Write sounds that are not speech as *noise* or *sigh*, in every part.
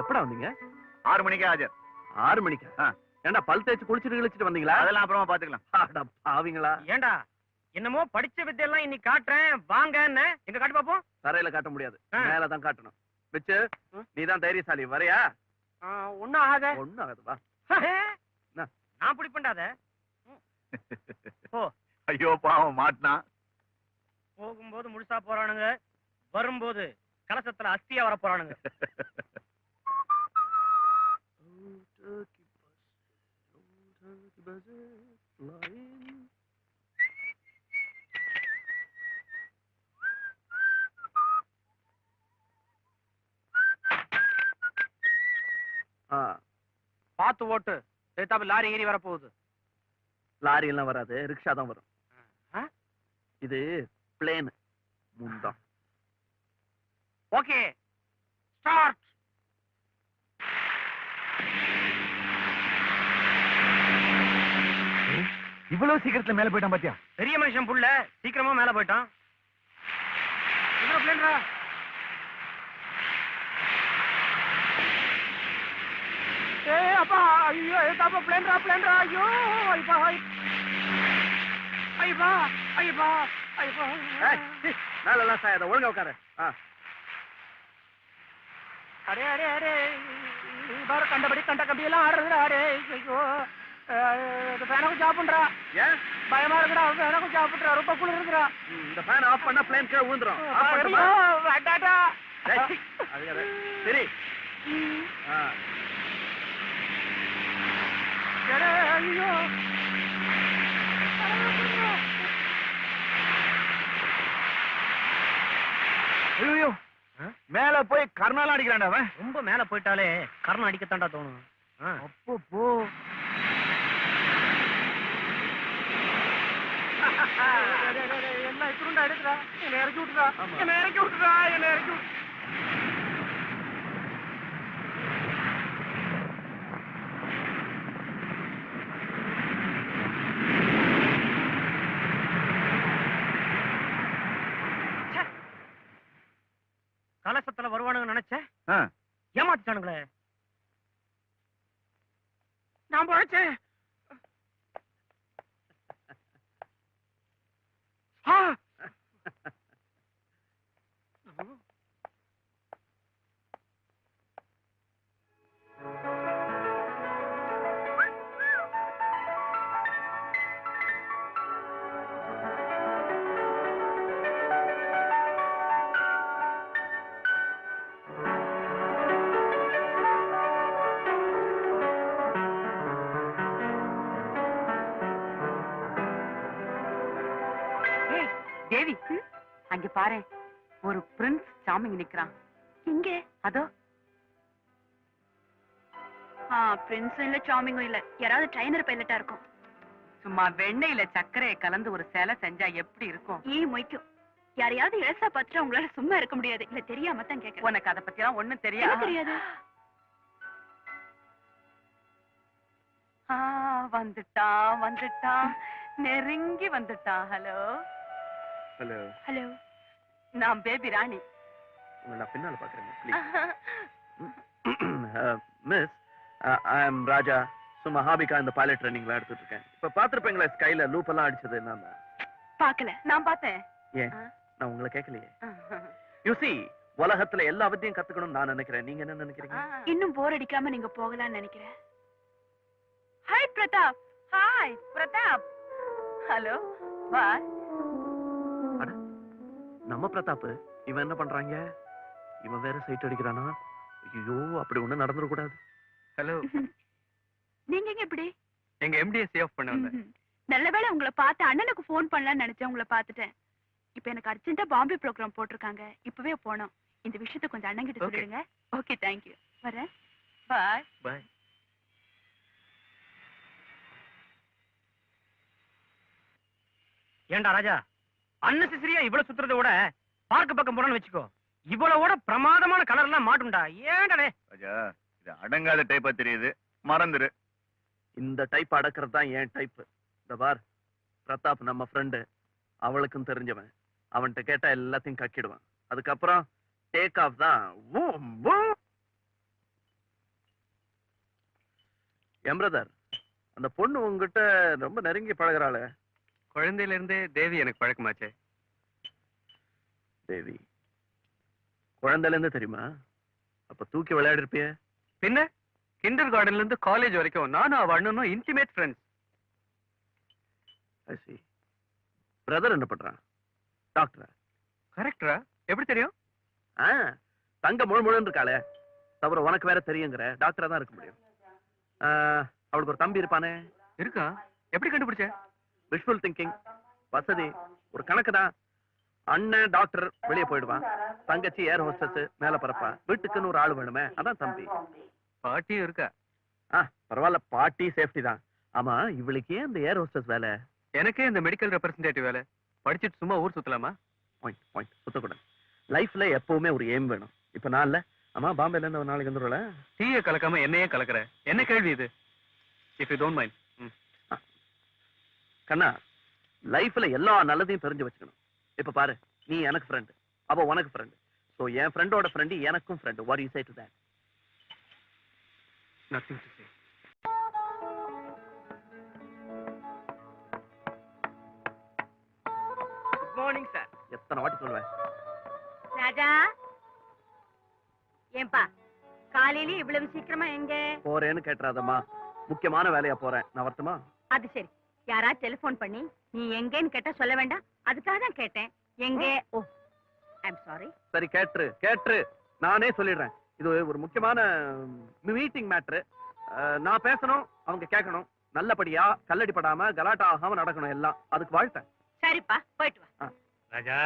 எப்படா வந்தீங்க? ஆறு மணிக்கே ஆஜர். ஆறு மணிக்கு? ஆ. ஏன்டா பல் தேய்ச்சி குளிச்சுட்டு கிழிச்சிட்டு வந்தீங்களா? அதெல்லாம் அப்புறமா பாத்துக்கலாம். அட பாவிங்களா. ஏண்டா என்னமோ படிச்ச வித்தையெல்லாம் இன்னைக்கு காட்டுறேன் வாங்கன்னு. எங்க காட்டு பாப்போம்? தரையில காட்ட முடியாது. ஆ. மேலதான் காட்டணும். வச்சு நீதான் தைரியசாலி வரையா? ஒன்னும் ஆகாத. ஒண்ணும் ஆகாது வா? நான் பிடி பண்ணாத. ஐயோ பாவம் மாட்டினா. போகும்போது முழுசா போறானுங்க. வரும்போது கலசத்துல அஸ்தியா வர போறானுங்க ஆ, பார்த்து ஓட்டு. எத்தாப்ப லாரி ஏறி வர போகுது லாரி எல்லாம் வராது ரிக்ஷா தான் வரும்? இது பிளேன் முந்தம். ஓகே. ஸ்டார்ட் இவ்வளவு சீக்கிரத்துல மேல போயிட்டான் பாத்தியா? பெரிய மனுஷன் புள்ள சீக்கிரமா மேல போயிட்டான். ஏய் அப்பா ஐயோ ஏதாப்பா பிளேன்டா பிளேன்டா ஐயோ ஐப்பா ஐப்பா ஐப்பா ஐப்பா ஏய், சீ, மேல எல்லாம் சாயாத ஒழுங்கா உட்காரு. ஆ, அரே அரே அரே பாரு கண்டபடி கண்ட கம்பி எல்லாம் ஆடுறதுடா அரே ஐயோ. எனக்கு ஜாப் பண்றா. ஏன் பயமா இருக்குடா எனக்கு ஜாப் பண்றா. ரொம்ப குளிர் இருக்குடா. இந்த ஃபேன் ஆஃப் பண்ணா பிளேன் கீழே விழுந்துரும். அதுக்காக. சரி. ஐயோ. மேல போய் கர்ணாலாம் அடிக்கிறான்டா அவன் ரொம்ப மேல போயிட்டாலே கர்ணம் அடிக்கத்தாண்டா தோணும். அப்போ போ *laughs* என்ன இப்படிண்டா எடுக்குறா? என்னை இறக்கி விட்டுடா. என்னை இறக்கி விட்டுடா, என்னை இறக்கி விட்டு- கலசத்துல வருவானுங்க நினைச்சேன். ஏமாத்திட்டானுங்களே. நான் பழைச்சேன் *laughs* பாரு ஒரு பிரின்ஸ் சாமிங்க நிக்கிறான். இங்க அதோ. பிரின்ஸும் இல்ல சாமிங்கும் இல்ல. யாராவது ட்ரைனர் பைலட்டா இருக்கும். சும்மா வெண்ணெயில சர்க்கரையை கலந்து ஒரு சேலை செஞ்சா எப்படி இருக்கும்? ஈ மொய்க்கும் யாரையாவது இழசா பார்த்துட்டு உங்களால சும்மா இருக்க முடியாது. இல்ல தெரியாம தான் கேக்குறேன். உனக்கு அத பத்தி எல்லாம் ஒண்ணும் என்ன தெரியாது தெரியாது? ஆ, வந்துட்டான் வந்துட்டான். நெருங்கி வந்துட்டான். ஹலோ? ஹலோ? ஹலோ? நான் பேபி ராணி. நான் பின்னால பாக்குறேன் ப்ளீஸ் மிஸ் ஐ அம் ராஜா சும்மா ஹாபிகா இந்த பைலட் ட்ரைனிங்லாம் எடுத்துட்டு இருக்கேன். இப்ப பாத்திருப்பீங்களா ஸ்கைல லூப் எல்லாம் அடிச்சது நான் தான் பாக்கல நான் பார்த்தேன். ஏன்? நான் உங்களை கேட்கலையே. யூ see உலகத்துல எல்லா வித்தையும் கத்துக்கணும்னு நான் நினைக்கிறேன். நீங்க என்ன நினைக்கிறீங்க? இன்னும் போர் அடிக்காம நீங்க போகலாம்னு நினைக்கிறேன். Hi Prathap hi Prathap hello பாய் நம்ம பிரதாப் இவன் என்ன பண்றாங்க? இவன் வேற சைட் அடிக்கிறானா? ஐயோ அப்படி ஒண்ணும் நடந்துட கூடாது. ஹலோ *laughs* நீங்க எங்க இப்படி? எங்க எம்டியை சேவ் பண்ண வந்தேன். நல்லவேளை உங்களை பார்த்து அண்ணனுக்கு ஃபோன் பண்ணலாம்னு நினைச்சேன் உங்களை பார்த்துட்டேன். இப்ப எனக்கு அர்ஜென்ட்டா பாம்பே ப்ரோக்ராம் போட்டிருக்காங்க. இப்பவே போனோம். இந்த விஷயத்தை கொஞ்சம் அண்ணன் கிட்ட. சொல்லிடுங்க. ஓகே தேங்க்யூ வரேன். பாய் பாய் ஏண்டா ராஜா? அன்னெசரியா இவ்வளவு சுத்துறதை விட பார்க்க பக்கம் போறோம்னு வச்சுக்கோ. இவ்வளவோட பிரமாதமான கலர் எல்லாம் மாட்டும்டா. ஏன்டா? ராஜா இது அடங்காத டைப்பா தெரியுது. மறந்துரு. இந்த டைப் அடக்கிறது தான் என் டைப் இந்த பார் பிரதாப் நம்ம ஃப்ரெண்டு அவளுக்கும் தெரிஞ்சவன். அவன்கிட்ட கேட்டா எல்லாத்தையும் கக்கிடுவான். அதுக்கப்புறம் டேக் ஆஃப் தான். என் பிரதர் அந்த பொண்ணு உங்ககிட்ட ரொம்ப நெருங்கி பழகுறாளே. குழந்தையில இருந்தே தேவி எனக்கு பழக்கமாச்சே. தேவி குழந்தையில இருந்து தெரியுமா? அப்ப தூக்கி விளையாடி இருப்பிய பின்ன கிண்டர் கார்டன்ல இருந்து காலேஜ் வரைக்கும் நானும் அவ அண்ணனும் இன்டிமேட் ஃப்ரெண்ட்ஸ் சி பிரதர் என்ன பண்றான்? டாக்டரா கரெக்டா எப்படி தெரியும்? ஆ தங்க முழு முழுன்னு இருக்காளே. தவிர உனக்கு வேற தெரியுங்கிற. டாக்டரா தான் இருக்க முடியும். அவளுக்கு ஒரு தம்பி இருப்பானே? இருக்கா? எப்படி கண்டுபிடிச்ச? விஷுவல் திங்கிங் வசதி ஒரு கணக்கு தான் அண்ணன் டாக்டர் வெளியே போயிடுவான் தங்கச்சி ஏர் ஹோஸ்டஸ் மேல பறப்பா. வீட்டுக்குன்னு ஒரு ஆள் வேணுமே? அதான் தம்பி. பாட்டியும் இருக்கா? ஆ பரவாயில்ல. பாட்டி சேஃப்டி தான். ஆமா இவளுக்கு ஏன் இந்த ஏர் ஹோஸ்டஸ் வேலை? எனக்கே இந்த மெடிக்கல் ரெப்ரசன்டேட்டிவ் வேலை. படிச்சுட்டு சும்மா ஊர் சுத்தலாமா? Point point சுத்தக்கூடாது. லைஃப்ல எப்பவுமே ஒரு எய்ம் வேணும். இப்ப நான் இல்ல. ஆமா பாம்பேல இருந்து ஒரு நாளைக்கு வந்துடும்ல டீயை கலக்காம என்னையே கலக்குற. என்ன கேள்வி இது? இஃப் யூ டோன்ட் மைண்ட் கண்ணா லைஃப்ல எல்லா நல்லதையும் தெரிஞ்சு வச்சுக்கணும். இப்ப பாரு நீ எனக்கு ஃப்ரெண்ட் அவ உனக்கு ஃப்ரெண்ட் சோ என் ஃப்ரெண்டோட ஃப்ரெண்ட் எனக்கும் friend what you say to that nothing to say good morning sir எத்தனை வாட்டி சொல்லுவேன் ராஜா ஏன்பா காலையில இவ்வளவு சீக்கிரமா எங்க? போறேன்னு கேட்டுறாதம்மா. முக்கியமான வேலையா போறேன். நான் வரட்டுமா? அது சரி. யாரா டெலிபோன் பண்ணி நீ எங்கேன்னு கேட்டா சொல்ல வேண்டாம். அதுக்காக தான் கேட்டேன். எங்க? ஓ ஐம் சாரி சரி கேட்டுரு கேட்டுரு. நானே சொல்லிடுறேன். இது ஒரு முக்கியமான மீட்டிங் மேட்ரு நான் பேசணும் அவங்க கேட்கணும். நல்லபடியா கல்லடி படாம கலாட்டா ஆகாம நடக்கணும் எல்லாம். அதுக்கு வாழ்த்தேன் சரிப்பா போயிட்டு வா. ராஜா?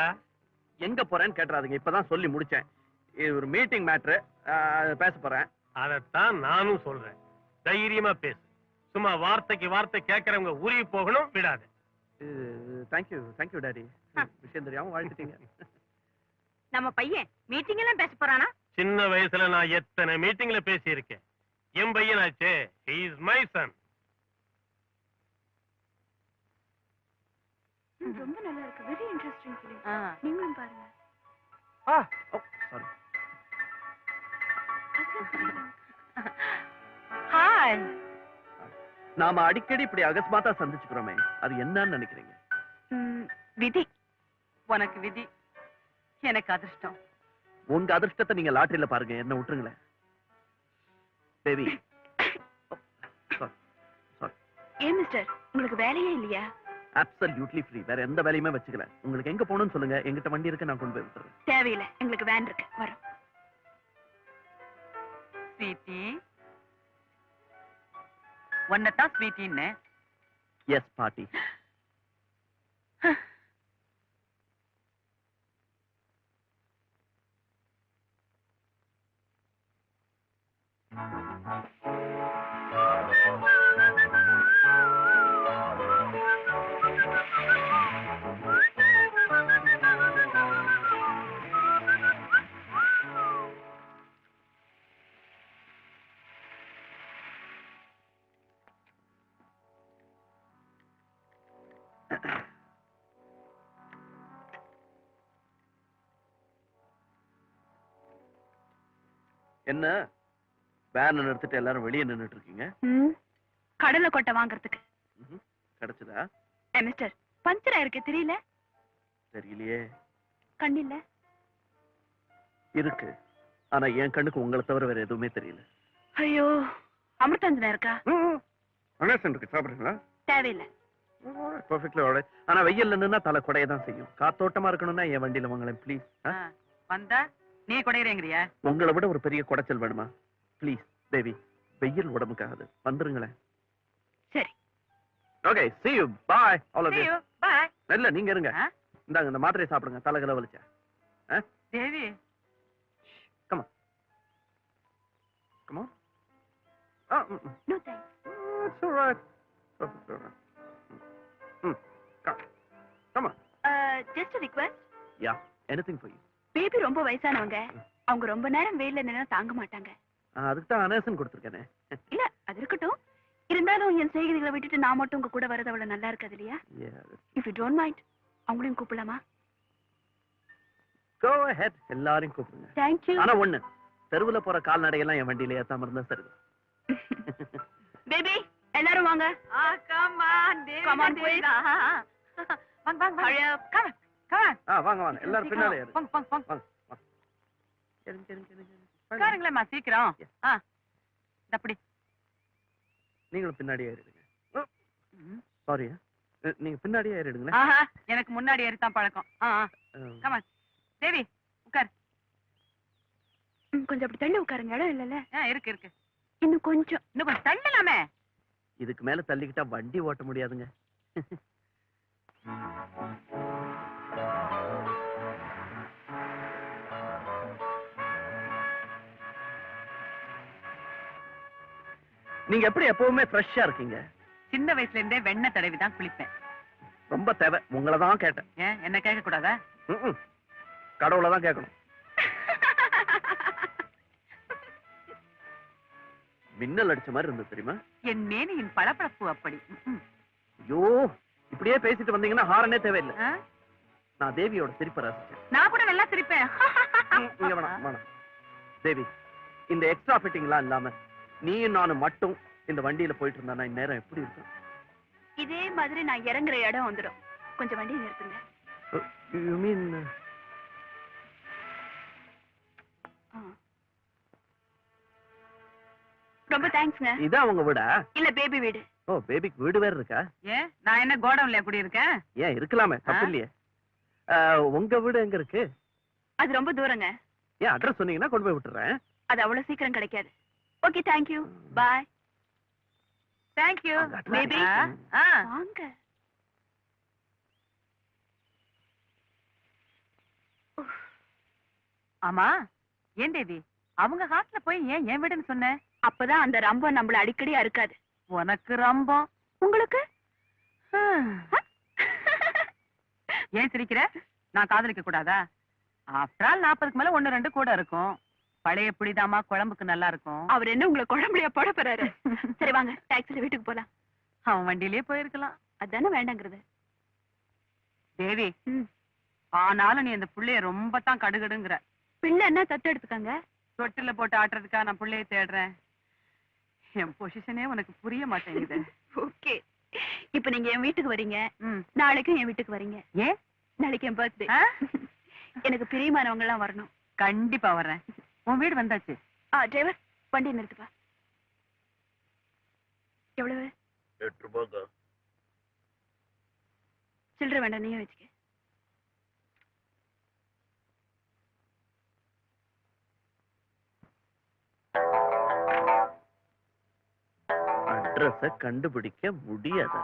எங்க போறேன்னு கேட்டுறாதீங்க. இப்பதான் சொல்லி முடிச்சேன். இது ஒரு மீட்டிங் மேட்ரு பேச போறேன். அதத்தான் நானும் சொல்றேன். தைரியமா பேசு. சும்மா வார்த்தைக்கு வார்த்தை கேட்கறவங்க உருகி போகணும் விடாத. தேங்க்யூ தேங்க்யூ டாடி விஷயம் தெரியாம வாழ்த்துட்டீங்க நம்ம பையன் மீட்டிங் எல்லாம் பேச போறானா? சின்ன வயசுல நான் எத்தனை மீட்டிங்ல பேசி இருக்கேன் என் பையனாச்சே இஸ் மை சன் ரொம்ப நல்லா இருக்கு. வெரி இன்ட்ரெஸ்டிங் ஃபிலிம் ஆ. நீங்களும் பாருங்க. சாரி ஹாய் நாம அடிக்கடி இப்படி அகஸ்மாத்தா சந்திச்சுக்கிறோமே. அது என்னன்னு நினைக்கிறீங்க? விதி. உனக்கு விதி. எனக்கு அதிர்ஷ்டம். உங்க அதிர்ஷ்டத்தை நீங்க லாட்டரியில பாருங்க. என்ன விட்டுருங்களேன். ஏன் மிஸ்டர் உங்களுக்கு வேலையே இல்லையா? அப்சல்யூட்லி ஃப்ரீ வேற எந்த வேலையுமே வச்சுக்கல. உங்களுக்கு எங்க போகணும்னு சொல்லுங்க. எங்கிட்ட வண்டி இருக்கு நான் கொண்டு போய் விட்டுறேன். தேவையில்லை. எங்களுக்கு வேன் இருக்கு. வரோம். ஸ்வீட்டி. உன்னைத்தான் ஸ்வீட்டின்னு. எஸ் பாட்டி. என்ன? வேன் நிறுத்திட்டு எல்லாரும் வெளியே நின்னுட்டு இருக்கீங்க கடலை கொட்டை வாங்குறதுக்கு. கிடைச்சதா? மிஸ்டர் பஞ்சர் ஆயிருக்கு தெரியல. தெரியலையே. கண்ணில்ல. இருக்கு. ஆனா என் கண்ணுக்கு உங்களை தவிர வேற எதுவுமே தெரியல. ஐயோ அமிர்தாஞ்சனா இருக்கா? அனேசன் இருக்கு சாப்பிடுறீங்களா? தேவையில்லை. பர்ஃபெக்ட்லி ஆனா வெயில்ல நின்னா தலை குடைய தான் செய்யும். காத்தோட்டமா இருக்கணும்னா என் வண்டியில வாங்களேன் ப்ளீஸ் வந்தா நீ குடையிறேங்கிறியா? உங்களை விட ஒரு பெரிய குடைச்சல் வேணுமா? ப்ளீஸ் தேவி வெயில் உடம்புக்காகாது. வந்துருங்களேன். சரி. Okay see you. Bye all of See you. Bye. இல்ல நீங்க இருங்க. ஆ? இந்தாங்க இந்த மாத்திரையை சாப்பிடுங்க. தலைகல வலிச்சா Devi come on. Ah mm, mm. No thanks it's all right. Perfectly all right. Mm. Mm. come. Come on. Just request yeah anything for you. Baby ரொம்ப வயசானவங்க. அவங்க ரொம்ப நேரம் வெயில்ல நின்னா தாங்க மாட்டாங்க. ஆ, அதுக்கு தான் அனேசன் கொடுத்துருக்கேனே. இல்ல அது இருக்கட்டும். இருந்தாலும் என் செய்திகளை விட்டுட்டு நான் மட்டும் உங்க கூட வரது அவ்வளவு நல்லா இருக்காது இல்லையா? இஃப் யூ டோன்ட் மைண்ட் அவங்களையும் கூப்பிடலாமா? Go ahead எல்லாரையும் கூப்பிடுங்க. தேங்க்யூ ஆனா ஒண்ணு தெருவுல போற கால்நடையெல்லாம் என் வண்டியில ஏத்தாம இருந்தா சரி பேபி *laughs* எல்லாரும் வாங்க. come on, Devi, Come on, Devi. please. ஆ, ஆ, ஆ. வாங்க, வாங்க, வாங்க. Hurry ஆ வாங்க வாங்க. எல்லாரும் பின்னாலே ஏறு. வாங்க, வாங்க, வாங்க. வாங்க. உட்காருங்களேம்மா, சீக்கிரம். ஆ. அப்படி நீங்களும் பின்னாடியே ஏறிடுங்க. சாரி நீங்க பின்னாடியே ஏறிடுங்களேன். ஆஹா எனக்கு முன்னாடி ஏறித்தான் பழக்கம். ஆ on. தேவி உட்கார். கொஞ்சம் அப்படி தள்ளி உட்காருங்க. இடம் இல்லைல்ல? ஆ இருக்கு இருக்கு. இன்னும் கொஞ்சம். இன்னும் கொஞ்சம் தள்ளலாமே. இதுக்கு மேல தள்ளிக்கிட்டா வண்டி ஓட்ட முடியாதுங்க. *laughs* நீங்க எப்படி எப்பவுமே ஃப்ரெஷ்ஷா இருக்கீங்க? சின்ன வயசுல இருந்தே வெண்ணெய் தடவி தான் குளிப்பேன். ரொம்ப தேவை. உங்களை தான் கேட்டேன். ஏன்? என்ன கேட்க கூடாதா. கடவுளை தான் கேட்கணும். மின்னல் அடிச்ச மாதிரி இருந்தது தெரியுமா? என் மேனியின் பளபளப்பு அப்படி. ஐயோ இப்படியே பேசிட்டு வந்தீங்கன்னா ஹாரனே தேவையில்லை? நான் தேவியோட சிரிப்பை ரசிச்சேன். நான் கூட நல்லா சிரிப்பேன். ம், இங்க வேணாம் வேணாம் தேவி இந்த எக்ஸ்ட்ரா ஃபிட்டிங்லாம் இல்லாம நீயும் நானும் மட்டும் இந்த வண்டியில போயிட்டு இருந்தா இந்நேரம் எப்படி இருக்கும்? இதே மாதிரி நான் இறங்குற இடம் வந்துடும் கொஞ்சம் வண்டியை நிறுத்துங்க. யூ மீன் ஆ. ரொம்ப தேங்க்ஸ்ங்க இதான் உங்க வீடா? இல்ல பேபி வீடு. ஓ பேபிக்கு வீடு வேற இருக்கா? ஏன் நான் என்ன கோடவுன்ல எப்படி இருக்கேன் ஏன் இருக்கலாமே தப்பு? இல்லையே உங்க வீடு எங்க இருக்கு? அது ரொம்ப தூரங்க. ஏன் அட்ரஸ் சொன்னீங்கன்னா கொண்டு போய் விட்டுறேன். அது அவ்வளவு சீக்கிரம் கிடைக்காது. Okay thank you bye thank you அந்த address. Baby. ஆ வாங்க ஆமா ஏன் தேவி? அவங்க ஹாஸ்டல்ல போய் ஏன் என் வீடுன்னு சொன்ன? அப்பதான் அந்த ரம்பம் நம்மள அடிக்கடி அறுக்காது உனக்கு ரம்பம். உங்களுக்கு? ஏன் சிரிக்கிற? நான் காதலிக்க கூடாதா? ஆஃப்டர் ஆல் நாற்பதுக்கு மேல ஒண்ணு ரெண்டு கூட இருக்கும். பழைய புளிதாமா குழம்புக்கு நல்லா இருக்கும். அவர் என்ன உங்களை குழம்புலையா போட போறாரு? சரி வாங்க டாக்ஸில வீட்டுக்கு போலாம். அவன் வண்டியிலேயே போயிருக்கலாம். அதானே வேண்டாங்கிறது. தேவி. ஆனாலும் நீ அந்த புள்ளைய ரொம்ப தான் கடுகடுங்கிற. பிள்ளை என்ன தத்து எடுத்துக்கங்க? தொட்டில போட்டு ஆட்டுறதுக்கா நான் புள்ளைய தேடுறேன். என் பொசிஷனே உனக்கு புரிய மாட்டேங்குது. *laughs* ஓகே. இப்ப நீங்க என் வீட்டுக்கு வரீங்க. நாளைக்கும் என் வீட்டுக்கு வரீங்க. ஏன்? நாளைக்கு என் பர்த்டே? *laughs* எனக்கு பிரியமானவங்க எல்லாம் வரணும். கண்டிப்பா வர்றேன் உன் வீடு வந்தாச்சு. ஆ டிரைவர் வண்டி நிறுத்துப்பா. எவ்வளவு? எட்டு ரூபாய்க்கா சில்லறை வேண்டாம் நீயே வச்சுக்க. அட்ரஸ கண்டுபிடிக்க முடியாதா?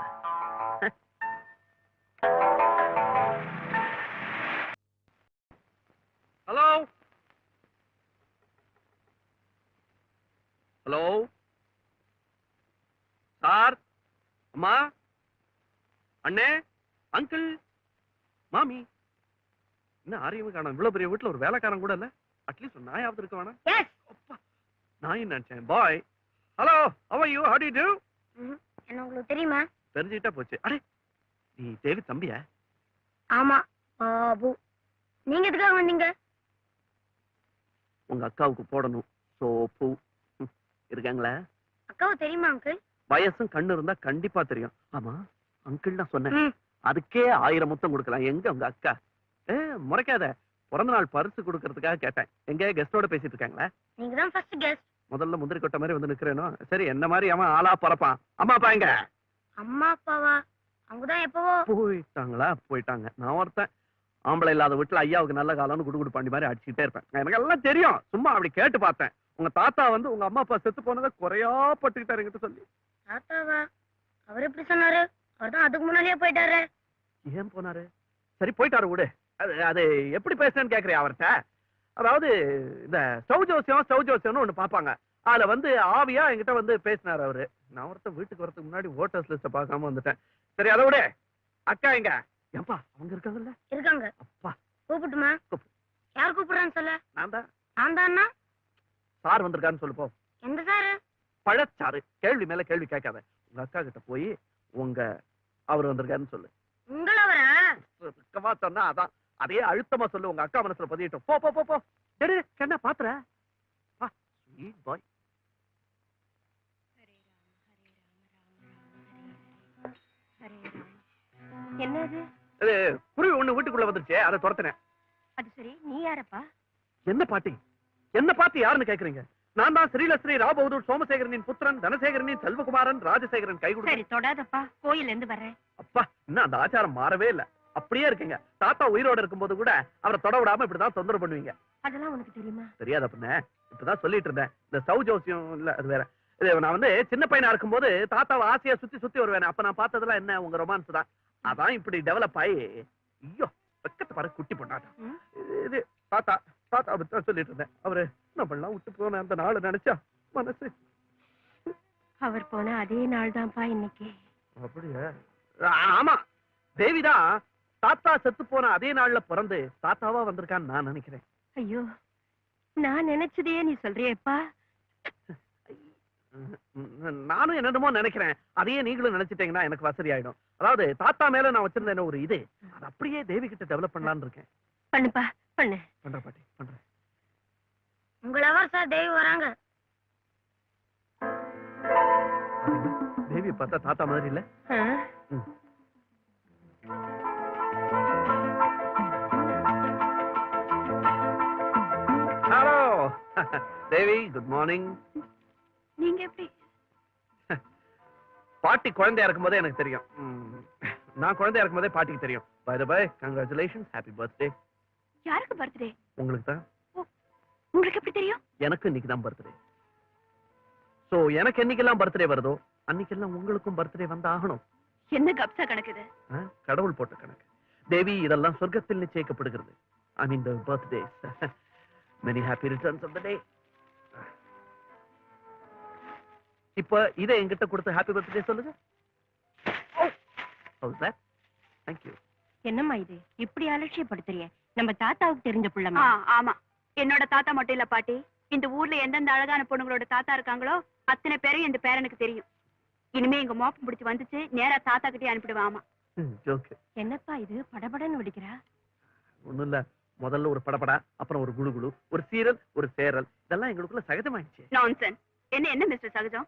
ஹலோ? ஹலோ? சார்? அம்மா? அண்ணே? அங்கிள்? மாமி? என்ன ஆரியமே காணும்? இவ்வளவு பெரிய வீட்டுல ஒரு வேலைக்காரன் கூட இல்ல? அட்லீஸ்ட் ஒரு நாயாவது இருக்க வேணாம். நாய் நினைச்சேன்? Bye hello how do you do? என்ன உங்களுக்கு தெரியுமா? தெரிஞ்சுக்கிட்டா போச்சு. அடே நீ தேவி தம்பியா? ஆமா பாபு. நீங்க எதுக்காக வந்தீங்க? உங்க அக்காவுக்கு போடணும். சோப்பு. இருக்காங்களா? அக்காவை தெரியுமா அங்கிள் வயசும் கண்ணு இருந்தா கண்டிப்பா தெரியும். ஆமா அங்கிள் நான் சொன்னேன். அதுக்கே ஆயிரம் முத்தம் கொடுக்கலாம். எங்க உங்க அக்கா? ஏ முறைக்காத. பிறந்த நாள் பரிசு கொடுக்கறதுக்காக கேட்டேன். எங்க? கெஸ்டோட பேசிட்டு இருக்காங்களா? நீங்க தான் ஃபர்ஸ்ட் கெஸ்ட் முதல்ல முந்திரி கொட்டை மாதிரி வந்து நிக்கிறேனோ? சரி என்ன மாதிரி அவன் ஆளா பறப்பான்? அம்மா அப்பா எங்க? அம்மா அப்பாவா? அவங்க தான் எப்பவோ. போயிட்டாங்களா? போயிட்டாங்க. நான் ஒருத்தன். ஆம்பளை இல்லாத வீட்டுல ஐயாவுக்கு நல்ல காலம்னு குடு குடு பாண்டி மாதிரி அடிச்சுட்டே இருப்பேன். எனக்கு எல்லாம் தெரியும். சும்மா அப்படி கேட்டு பார்த்தேன். உங்க தாத்தா வந்து உங்க அம்மா அப்பா செத்து போனதை குறையா பட்டுக்கிட்டாரு என்கிட்ட சொல்லி. தாத்தாவா? அவர் எப்படி சொன்னாரு? அவர் தான் அதுக்கு முன்னாடியே போயிட்டாரு. ஏன் போனாரு? சரி போயிட்டாரு விடு. அது அது எப்படி பேசுறேன்னு கேக்குறியா அவர்கிட்ட. அதாவது இந்த ஸ்டவ் ஜோசியம் ஸ்டவ் ஜோசியம்னு ஒண்ணு பாப்பாங்க அதுல வந்து ஆவியா என்கிட்ட வந்து பேசினாரு அவரு. நான் ஒருத்தன் வீட்டுக்கு வரதுக்கு முன்னாடி ஓட்டர்ஸ் லிஸ்ட பார்க்காம வந்துட்டேன். சரி அதை விடு. அக்கா எங்க? ஏன்பா அவங்க இருக்காங்கல்ல? இருக்காங்க. அப்பா. கூப்பிட்டுமா? கூப்பிடு. யார் கூப்பிடுறான்னு சொல்ல? நான் தான். நான் தானா சார் வந்திருக்கான்னு சொல்லு போ. எந்த சாரு? பழச்சாறு. கேள்வி மேல கேள்வி கேட்காத. உங்க அக்கா கிட்ட போய் உங்க அவர் வந்திருக்காருன்னு சொல்லு. உங்களவரா சொன்னா அதான். அதே அழுத்தமா சொல்லு உங்க அக்கா மனசுல பதியட்டும். போ போ போ போ. என்ன பாத்துற? ஸ்வீட் பாய் என்னது? குருவி ஒண்ணு வீட்டுக்குள்ள வந்துருச்சு அதை துரத்தினேன். அது சரி நீ யாரப்பா? என்ன பாட்டி? என்ன பார்த்து யாருன்னு கேக்குறீங்க? நான் தான் ஸ்ரீலஸ்ரீ ராபகதூர் சோமசேகரனின் புத்திரன் தனசேகரனின் செல்வகுமாரன் ராஜசேகரன் கை சரி தொடாதப்பா. கோயில்ல இருந்து வர்றேன். அப்பா இன்னும் அந்த ஆச்சாரம் மாறவே இல்ல. அப்படியே இருக்கீங்க. தாத்தா உயிரோட இருக்கும்போது கூட அவரை தொட விடாம இப்படிதான் தொந்தரவு பண்ணுவீங்க. அதெல்லாம் உனக்கு தெரியுமா? தெரியாத பண்ண இப்பதான் சொல்லிட்டு இருந்தேன். இந்த சவு ஜோசியம் இல்ல அது வேற. நான் வந்து சின்ன பையனா இருக்கும்போது தாத்தாவை ஆசையா சுத்தி சுத்தி வருவேன். அப்ப நான் பார்த்ததெல்லாம் என்ன? உங்க ரொமான்ஸ் தான். அதான் இப்படி டெவலப் ஆகி ஐயோ பக்கத்து பாரு குட்டி பொண்ணாட்டம் இது தாத்தா தாத்தா பத்தி சொல்லிட்டு இருந்தேன். அவரு நம்மளாம் விட்டு போன அந்த நாளை நினைச்சா மனசு. அவர் போன அதே நாள் தான்ப்பா இன்னைக்கு. அப்படியா? ஆமா. தேவிதான் தாத்தா செத்து போன அதே நாள்ல பிறந்து தாத்தாவா வந்திருக்கான்னு நான் நினைக்கிறேன். ஐயோ நான் நினைச்சதையே நீ சொல்றியேப்பா. நானும் என்னென்னமோ நினைக்கிறேன். அதையே நீங்களும் நினைச்சிட்டீங்கன்னா எனக்கு வசதி ஆயிடும் அதாவது தாத்தா மேல நான் வச்சிருந்த ஒரு இது? அது அப்படியே தேவி கிட்ட டெவலப் பண்ணலாம்னு இருக்கேன். பண்ணுப்பா. பண்ணு. பண்ற பாட்டி பண்றேன். உங்களை சார் தேவி வராங்க. தேவி பார்த்தா தாத்தா மாதிரி இல்ல? ஹலோ *laughs* தேவி குட் மார்னிங் நீங்க எப்படி? பாட்டி குழந்தையா இருக்கும்போதே எனக்கு தெரியும். நான் குழந்தையா இருக்கும்போதே பாட்டிக்கு தெரியும். By the by congratulations happy birthday யாருக்கு பர்த்டே உங்களுக்கு தான். உங்களுக்கு எப்படி தெரியும்? எனக்கு இன்னைக்கு தான் பர்த்டே சோ எனக்கு என்னைக்கெல்லாம் பர்த்டே வருதோ அன்னைக்கெல்லாம் உங்களுக்கும் பர்த்டே வந்து ஆகணும் என்ன கப்சா கணக்குது ஆ? கடவுள் போட்ட கணக்கு. தேவி இதெல்லாம் சொர்க்கத்தில் நிச்சயிக்கப்படுகிறது. I mean the birthday many happy returns of the day இப்ப இதை என்கிட்ட கொடுத்து ஹாப்பி பர்த்டே சொல்லுங்க. ஓ. சார் தேங்க்யூ என்னம்மா இது? இப்படி அலட்சியப்படுத்துறிய? நம்ம தாத்தாவுக்கு தெரிஞ்ச புள்ளமா ஆமா. என்னோட தாத்தா மட்டும் இல்ல பாட்டி. இந்த ஊர்ல எந்தெந்த அழகான பொண்ணுங்களோட தாத்தா இருக்காங்களோ அத்தனை பேரும் இந்த பேரனுக்கு தெரியும். இனிமே எங்க மோப்பம் பிடிச்சு வந்துச்சு நேரா தாத்தா கிட்டே ஜோக்கு என்னப்பா இது படபடன்னு வெடிக்கிறா? ஒண்ணும் இல்ல. முதல்ல ஒரு படபடா அப்புறம் ஒரு குளு ஒரு சீரல் ஒரு சேரல். இதெல்லாம் எங்களுக்குள்ள சகஜமாயிடுச்சு. நான்சென்ஸ் என்ன என்ன மிஸ்டர் சகஜம்?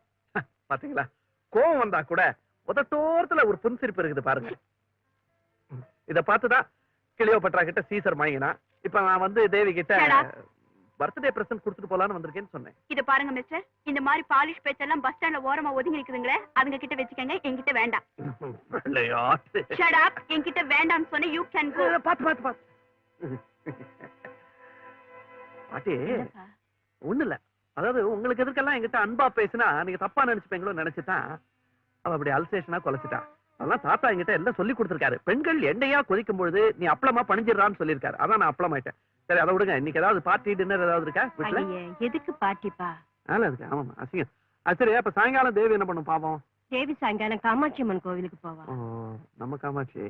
பாத்தீங்களா? கோவம் வந்தா கூட உதட்டோரத்துல ஒரு புன்சிரிப்பு இருக்குது பாருங்க. இத பார்த்துதான் கிளியோபட்ரா கிட்ட சீசர் மயங்கினா இப்ப நான் வந்து தேவி கிட்ட. பர்த்டே பிரசன்ட் கொடுத்துட்டு போலான்னு வந்திருக்கேன்னு சொன்னேன். இது பாருங்க மிஸ்டர் இந்த மாதிரி பாலிஷ் பேச்செல்லாம் பஸ் ஸ்டாண்ட்ல ஓரமா ஒதுங்கி இருக்குதுங்களே அதுங்க கிட்ட வச்சுக்கங்க என்கிட்ட வேண்டாம். ஷட் அப் என்கிட்ட வேண்டாம்னு சொன்ன யூ கேன் கோ பாத்து பாத்து பாத்து. பாட்டி? ஒண்ணு இல்ல. அதாவது உங்களுக்கு எதுக்கெல்லாம் என்கிட்ட அன்பா பேசினா நீங்க தப்பா நினைச்சுப்பீங்களோ நினைச்சுட்டான் அவ அப்படி அல்சேஷனா கொலைச்சிட்டா. அதெல்லாம் தாத்தா என்கிட்ட எல்லாம் சொல்லி கொடுத்திருக்காரு. பெண்கள் எண்ணெயா கொதிக்கும் பொழுது நீ அப்பளமா பணிஞ்சிடறான்னு சொல்லியிருக்காரு. அதான் நான் அப்பளமாயிட்டேன். சரி அதை விடுங்க. இன்னைக்கு ஏதாவது பார்ட்டி டின்னர் ஏதாவது இருக்கா வீட்டுல எதுக்கு பாட்டிப்பா வேலை இருக்கு. ஆமாமா அசிங்கம். சரி அப்ப சாயங்காலம் தேவி என்ன பண்ணும் பாவம்? தேவி சாயங்காலம் காமாட்சி அம்மன் கோவிலுக்கு போவா. ஓ, நம்ம காமாட்சி.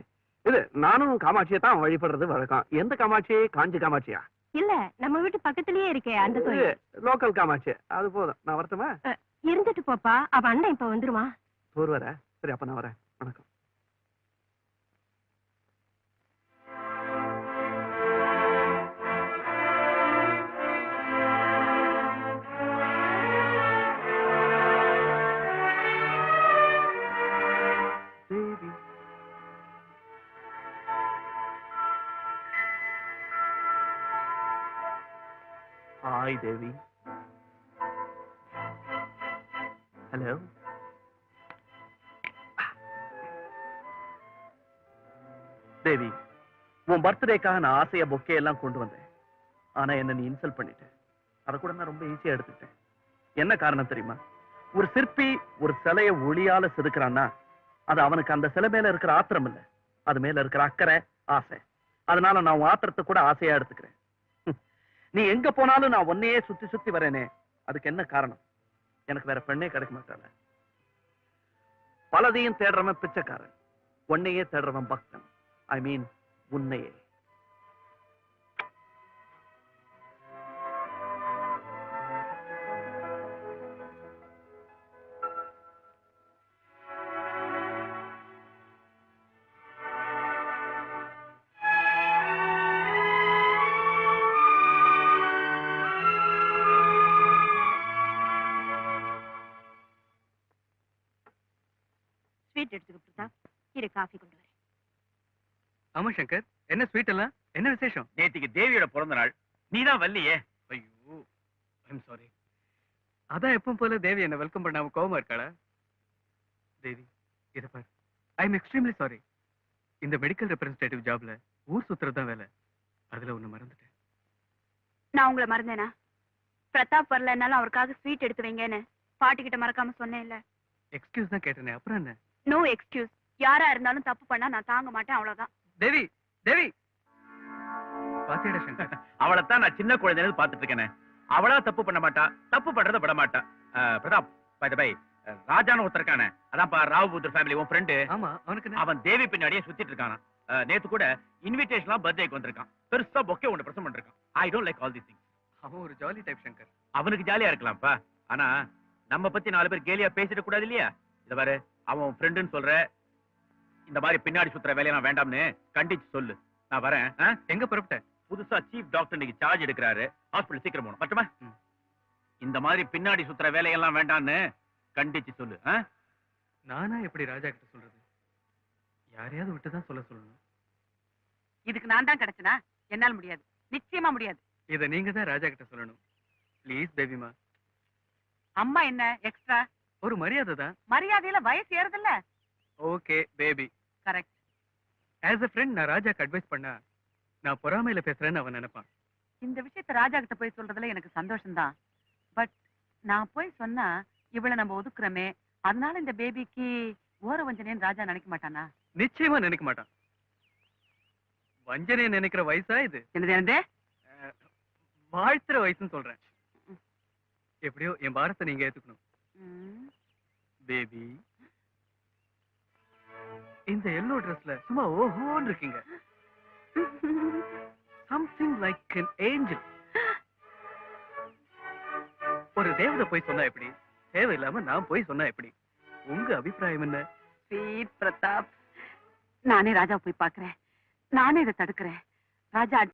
இது நானும் காமாட்சியை தான் வழிபடுறது வழக்கம். எந்த காமாட்சி? காஞ்சி காமாட்சியா? இல்ல நம்ம வீட்டு பக்கத்துலயே இருக்கே அந்த கோயில். லோக்கல் காமாட்சி. அது போதும். நான் வரட்டுமா? இருந்துட்டு போப்பா. அவ அண்ணன் இப்ப வந்துருவான். டூர் வர. சரி அப்ப நான் வரேன். வணக்கம். தேவி. ஹாய் தேவி. தேவி உன் பர்த்டேக்காக நான் ஆசைய பொக்கே எல்லாம் கொண்டு வந்தேன். ஆனா என்ன நீ இன்சல்ட் பண்ணிட்ட. அதை கூட நான் ரொம்ப ஈஸியா எடுத்துட்டேன் என்ன காரணம் தெரியுமா? ஒரு சிற்பி ஒரு சிலைய ஒளியால செதுக்கிறான்னா அது அவனுக்கு அந்த சிலை மேல இருக்கிற ஆத்திரம் இல்ல. அது மேல இருக்கிற அக்கறை ஆசை. அதனால நான் உன் ஆத்திரத்தை கூட ஆசையா எடுத்துக்கிறேன். நீ எங்க போனாலும் நான் ஒன்னையே சுத்தி சுத்தி வரேனே. அதுக்கு என்ன காரணம்? எனக்கு வேற பெண்ணே கிடைக்க மாட்டாள? பலதையும் தேடுறவன் பிச்சைக்காரன். ஒன்னையே தேடுறவன் பக்தன். ஐ மீன் உன்னையே ஆமா சங்கர். என்ன ஸ்வீட் எல்லாம்? என்ன விசேஷம்? நேத்திக்கு தேவியோட பிறந்த நாள் நீதான் வல்லியே ஐயோ ஐம் சாரி அதான் எப்பவும் போல தேவி என்ன வெல்கம் பண்ணாம கோவமா இருக்காளா? தேவி இத பாரு. ஐ எம் எக்ஸ்ட்ரீம்லி சாரி இந்த மெடிக்கல் ரெப்ரசன்டேட்டிவ் ஜாப்ல ஊர் சுத்துறது தான் வேலை. அதுல ஒண்ணு மறந்துட்டேன். நான் உங்களை மறந்தேனா? பிரதாப் வரலன்னாலும் அவருக்காக ஸ்வீட் எடுத்து வைங்கன்னு பாட்டி கிட்ட மறக்காம சொன்னேன்ல. எக்ஸ்கியூஸ் தான் கேட்டேனே அப்புறம் என்ன? நோ எக்ஸ்கியூஸ் யாரா இருந்தாலும் தப்பு பண்ணா நான் தாங்க மாட்டேன் அவ்வளவுதான். தேவி தேவி. பாத்தியாடா சங்கர். அவளைத்தான் நான் சின்ன குழந்தையில பாத்துட்டு இருக்கேனே அவளா தப்பு பண்ண மாட்டா தப்பு பண்றத விட மாட்டா. பிரதாப் பை பை ராஜான்னு ஒருத்தர் இருக்கானே. அதான்ப்பா ராவ்புத்தர் ஃபேமிலி உன் ஃப்ரெண்டு ஆமா அவனுக்கு? அவன் தேவி பின்னாடியே சுத்திட்டு இருக்கானா நேத்து கூட இன்விடேஷன்லாம் பர்த்டேக்கு வந்திருக்கான். பெருசா பொக்கே ஒன்று பிரசன்ட் பண்ணிருக்கான். I don't like all the things அவன் ஒரு ஜாலி டைப் சங்கர். அவனுக்கு ஜாலியா இருக்கலாம்ப்பா. ஆனா நம்ம பத்தி நாலு பேர் கேலியா பேசிட கூடாது இல்லையா? இத பாரு அவன் ஃப்ரெண்டுன்னு சொல்ற இந்த மாதிரி பின்னாடி சுத்துற வேலையெல்லாம் வேண்டாம்னு கண்டிச்சு சொல்லு. நான் வரேன்? எங்க புறப்பட்ட? புதுசா சீஃப் டாக்டர் இன்னைக்கு சார்ஜ் எடுக்கிறாரு. ஹாஸ்பிடல் சீக்கிரம் போகணும். மட்டுமா. இந்த மாதிரி பின்னாடி சுத்துற வேலையெல்லாம் வேண்டாம்னு கண்டிச்சு சொல்லு? நானா எப்படி ராஜா கிட்ட சொல்றது? யாரையாவது விட்டு தான் சொல்ல சொல்லணும். இதுக்கு நான் தான் கிடைச்சனா? என்னால முடியாது. நிச்சயமா முடியாது. இத நீங்க தான் ராஜா கிட்ட சொல்லணும். ப்ளீஸ் பேபிமா அம்மா என்ன எக்ஸ்ட்ரா ஒரு மரியாதை தான் மரியாதையில வயசு ஏறுதுல்ல. Okay baby correct as a friend நான் ராஜாக்கு அட்வைஸ் பண்ணா நான் பொறாமையில பேசுறேன்னு அவன் நினைப்பான். இந்த விஷயத்த ராஜா கிட்ட போய் சொல்றதுல எனக்கு சந்தோஷம்தான். பட் நான் போய் சொன்னா இவளை நம்ம ஒதுக்குறோமே அதனால இந்த பேபிக்கு ஓர வஞ்சனேன்னு ராஜா நினைக்க மாட்டானா? நிச்சயமா நினைக்க மாட்டான். வஞ்சனை நினைக்கிற வயசா இது? என்னது என்னது? வாழ்த்துற வயசுன்னு சொல்றேன். எப்படியோ என் பாரத்தை நீங்க ஏத்துக்கணும். பேபி இந்த எல்லோ ட்ரெஸ்ல சும்மா ஓஹோன்னு இருக்கீங்க. சம்திங் லைக் an ஏஞ்சல் ஒரு தேவதை போய் சொன்னா எப்படி? தேவையில்லாம நான் போய் சொன்னா எப்படி? உங்க அபிப்பிராயம் என்ன? ஸ்வீட் பிரதாப் நானே ராஜா போய் பாக்குறேன் நானே இதை தடுக்கிறேன். ராஜா